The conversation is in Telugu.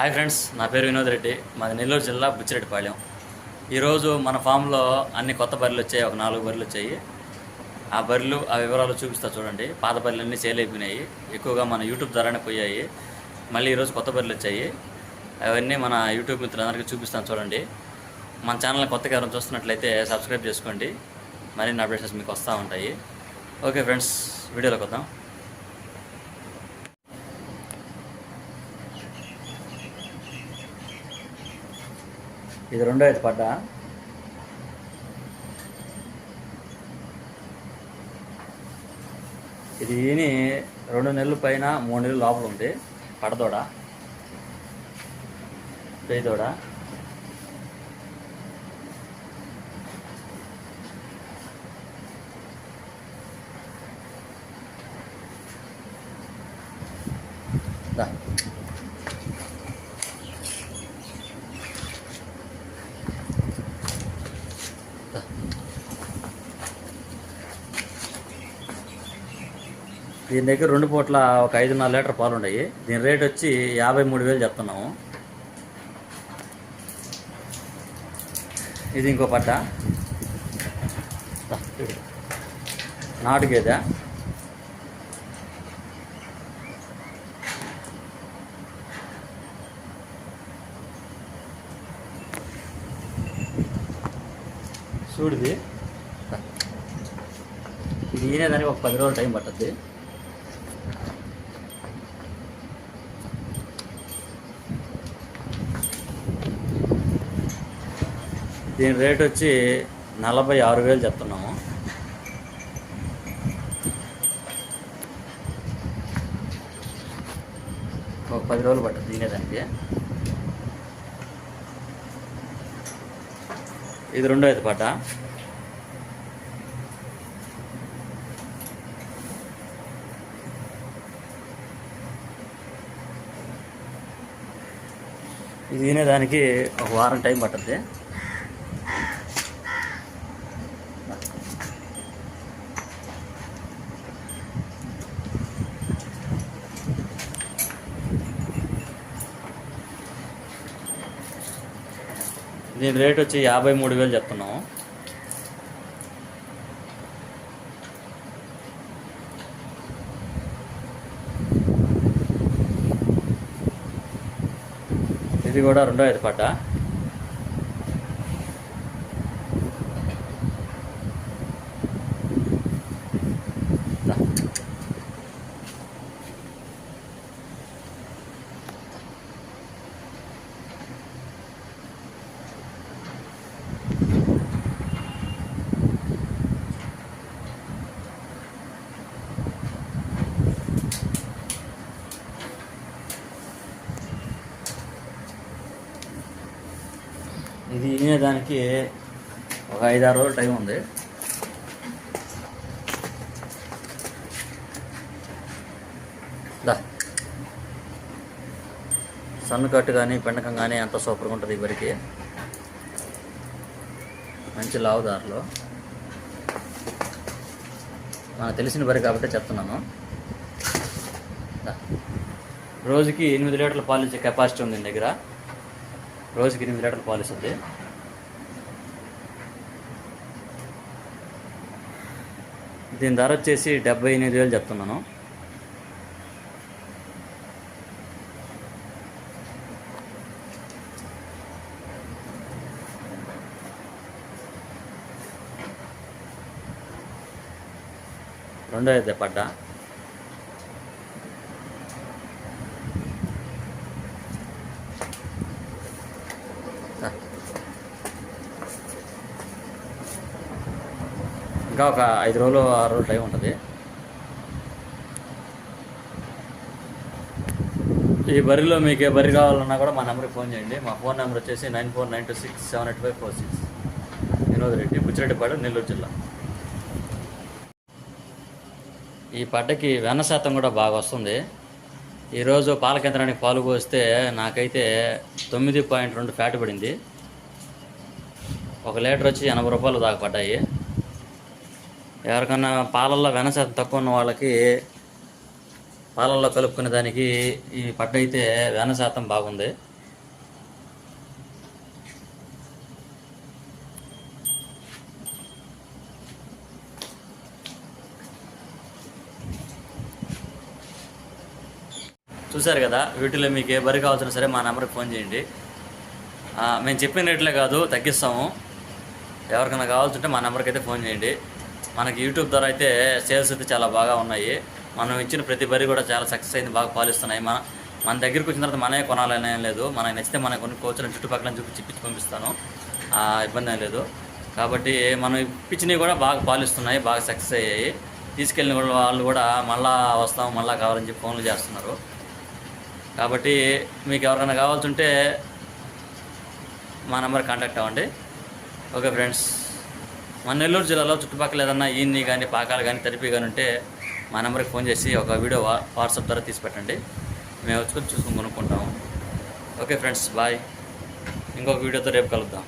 హాయ్ ఫ్రెండ్స్ నా పేరు వినోద్ రెడ్డి. మాది నెల్లూరు జిల్లా బుచ్చిరెడ్డిపాళ్యం ఈరోజు మన ఫామ్లో అన్ని కొత్త బర్రెలు వచ్చాయి ఒక నాలుగు బర్రెలు వచ్చాయి. ఆ బర్రెలు ఆ వివరాలు చూపిస్తా చూడండి. పాత బర్రెలు అన్నీ సేల్ అయిపోయినాయి. ఎక్కువగా మన యూట్యూబ్ ద్వారానే పోయాయి. మళ్ళీ ఈరోజు కొత్త బర్రెలు వచ్చాయి. అవన్నీ మన యూట్యూబ్ మిత్రులందరికీ చూపిస్తాను చూడండి. మన ఛానల్ కొత్తగా ఎవరైనా చూస్తున్నట్లయితే సబ్స్క్రైబ్ చేసుకోండి. మరిన్ని అప్డేషన్స్ మీకు వస్తూ ఉంటాయి. ఓకే ఫ్రెండ్స్ వీడియోలోకి వద్దాం. ఇది రెండో అయితే పడ్డా ఇది ఈని రెండు నెలల పైన మూడు నెలలు లోపల ఉంది. పడదోడ. పేదోడ. దా. దీని దగ్గర రెండు పూట్ల ఒక ఐదున్నర లీటర్ పాలు ఉన్నాయి దీని రేట్ వచ్చి యాభై మూడు వేలు చెప్తున్నాము. ఇది ఇంకో పట్ట. నాటు గేదె చూడిది ఇది. ఈనేదానికి ఒక పది రోజులు టైం పట్టద్ది. దీని రేట్ వచ్చి నలభై ఆరు వేలు చెప్తున్నాము. ఒక పది రోజులు పట్టుద్ది తినేదానికి ఇది రెండో ఐదు పాట. ఇది తినేదానికి ఒక వారం టైం పట్టద్ది. దీని రేట్ వచ్చి యాభై మూడు వేలు చెప్తున్నాము ఇది కూడా రెండో ఐదు ఇది వినేదానికి ఒక ఐదారు రోజులు టైం ఉంది. దా. సన్ను కట్టు కానీ పెండకం కానీ అంత సూపర్గా ఉంటుంది ఈ మంచి లావుదారులో. మనకు తెలిసిన బరి కాబట్టి చెప్తున్నాను. రోజుకి ఎనిమిది లీటర్ల పాలు ఇచ్చే కెపాసిటీ ఉంది దగ్గర. రోజుకి ఎనిమిది లీటర్ల పాలు ఇస్తుంది దీని ధర వచ్చేసి డెబ్బై ఎనిమిది వేలు చెప్తున్నాను. రెండో అయితే పడ్డా. ఇంకా ఒక ఐదు రోజులు ఆరు రోజులు టైం ఉంటుంది. ఈ బరిలో మీకు ఏ బరి కావాలన్నా కూడా మా నెంబర్కి ఫోన్ చేయండి. మా ఫోన్ నెంబర్ వచ్చేసి nine four nine two six seven eight five four six. Vinod Reddy Buchireddipadu Nellore జిల్లా. ఈ పడ్డకి వెన్న శాతం కూడా బాగా వస్తుంది. ఈరోజు పాల కేంద్రానికి పాలు పోస్తే నాకైతే తొమ్మిది పాయింట్ రెండు ఫ్యాట్ పడింది. ఒక లీటర్ వచ్చి ఎనభై రూపాయలు దాకా పడ్డాయి. ఎవరికన్నా పాలల్లో వెన శాతం తక్కువ ఉన్న వాళ్ళకి పాలల్లో కలుపుకునే దానికి ఈ పడ్డైతే అయితే వెన శాతం బాగుంది. చూశారు కదా వీటిలో మీకు ఏ బరి కావాల్సిన సరే మా నెంబర్కి ఫోన్ చేయండి. మేము చెప్పిన రేట్లే కాదు తగ్గిస్తాము. ఎవరికైనా కావాల్సింటే మా నెంబర్కి అయితే ఫోన్ చేయండి. మనకి యూట్యూబ్ ద్వారా అయితే సేల్స్ అయితే చాలా బాగా ఉన్నాయి. మనం ఇచ్చిన ప్రతి బరి కూడా చాలా సక్సెస్ అయింది బాగా పాలిస్తున్నాయి. మన మన దగ్గరికి వచ్చిన తర్వాత మనమే కొనాలని లేదు. మనకి నచ్చితే మనకు కొన్ని కోచ్లను చుట్టుపక్కల చూపి చిప్పించి పంపిస్తాను. ఇబ్బంది ఏం లేదు. కాబట్టి మనం ఇప్పించినవి కూడా బాగా పాలిస్తున్నాయి బాగా సక్సెస్ అయ్యాయి. తీసుకెళ్ళిన వాళ్ళు కూడా మళ్ళీ వస్తాం మళ్ళీ కావాలని చెప్పి ఫోన్లు చేస్తున్నారు. కాబట్టి మీకు ఎవరికైనా కావాల్సింటే మా నెంబర్ కాంటాక్ట్ అవ్వండి. ఓకే ఫ్రెండ్స్ మన నెల్లూరు జిల్లాలో చుట్టుపక్కల ఏదన్నా ఈన్ని కానీ పాకాలు కానీ తరిపి కానీ ఉంటే మా నెంబర్కి ఫోన్ చేసి ఒక వీడియో వా వాట్సాప్ ద్వారా తీసి పెట్టండి. మేము వచ్చుకొని చూసుకొని కొనుక్కుంటాము. Okay friends bye. ఇంకొక వీడియోతో రేపు కలుద్దాం.